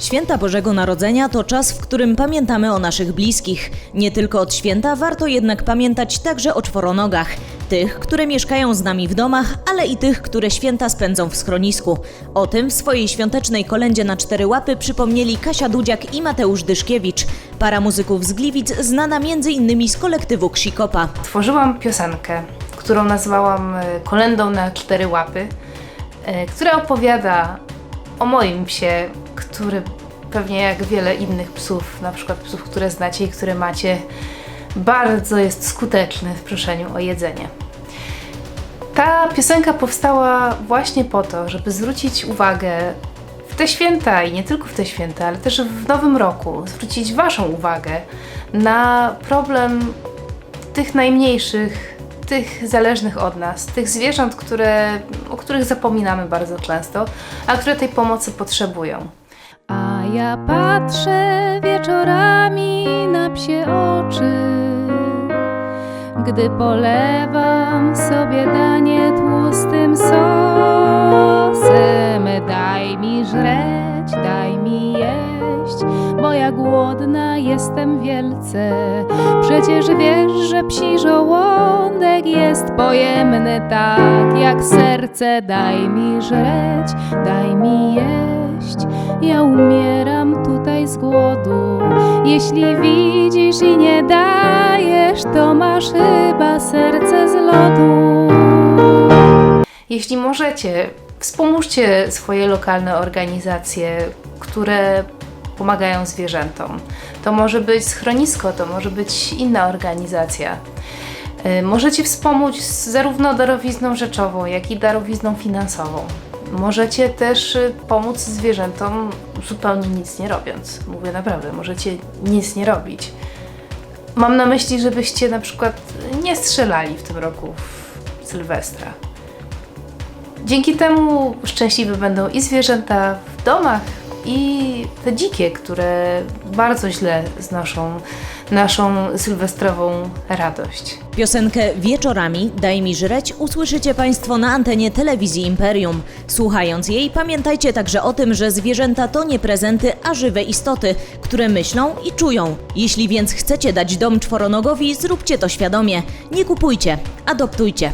Święta Bożego Narodzenia to czas, w którym pamiętamy o naszych bliskich. Nie tylko od święta, warto jednak pamiętać także o czworonogach. Tych, które mieszkają z nami w domach, ale i tych, które święta spędzą w schronisku. O tym w swojej świątecznej kolędzie na cztery łapy przypomnieli Kasia Dudziak i Mateusz Dyszkiewicz. Para muzyków z Gliwic, znana m.in. z kolektywu Ksikopa. Tworzyłam piosenkę, którą nazwałam e, Kolendą na cztery łapy, e, która opowiada o moim psie, który pewnie jak wiele innych psów, na przykład psów, które znacie i które macie, bardzo jest skuteczny w proszeniu o jedzenie. Ta piosenka powstała właśnie po to, żeby zwrócić uwagę w te święta i nie tylko w te święta, ale też w nowym roku, zwrócić Waszą uwagę na problem tych najmniejszych, tych zależnych od nas, tych zwierząt, które, o których zapominamy bardzo często, a które tej pomocy potrzebują. Ja patrzę wieczorami na psie oczy, gdy polewam sobie danie tłustym sosem. Daj mi żreć, daj mi jeść, bo ja głodna jestem wielce. Przecież wiesz, że psi żołądek jest pojemny tak jak serce. Daj mi żreć, daj mi jeść, ja umieram tutaj z głodu. Jeśli widzisz i nie dajesz, to masz chyba serce z lodu. Jeśli możecie, wspomóżcie swoje lokalne organizacje, które pomagają zwierzętom. To może być schronisko, to może być inna organizacja. Y, Możecie wspomóc zarówno darowizną rzeczową, jak i darowizną finansową. Możecie też y, pomóc zwierzętom zupełnie nic nie robiąc. Mówię naprawdę, możecie nic nie robić. Mam na myśli, żebyście na przykład nie strzelali w tym roku w Sylwestra. Dzięki temu szczęśliwe będą i zwierzęta w domach, i te dzikie, które bardzo źle znoszą naszą sylwestrową radość. Piosenkę Wieczorami Daj mi żreć usłyszycie Państwo na antenie telewizji Imperium. Słuchając jej, pamiętajcie także o tym, że zwierzęta to nie prezenty, a żywe istoty, które myślą i czują. Jeśli więc chcecie dać dom czworonogowi, zróbcie to świadomie. Nie kupujcie, adoptujcie.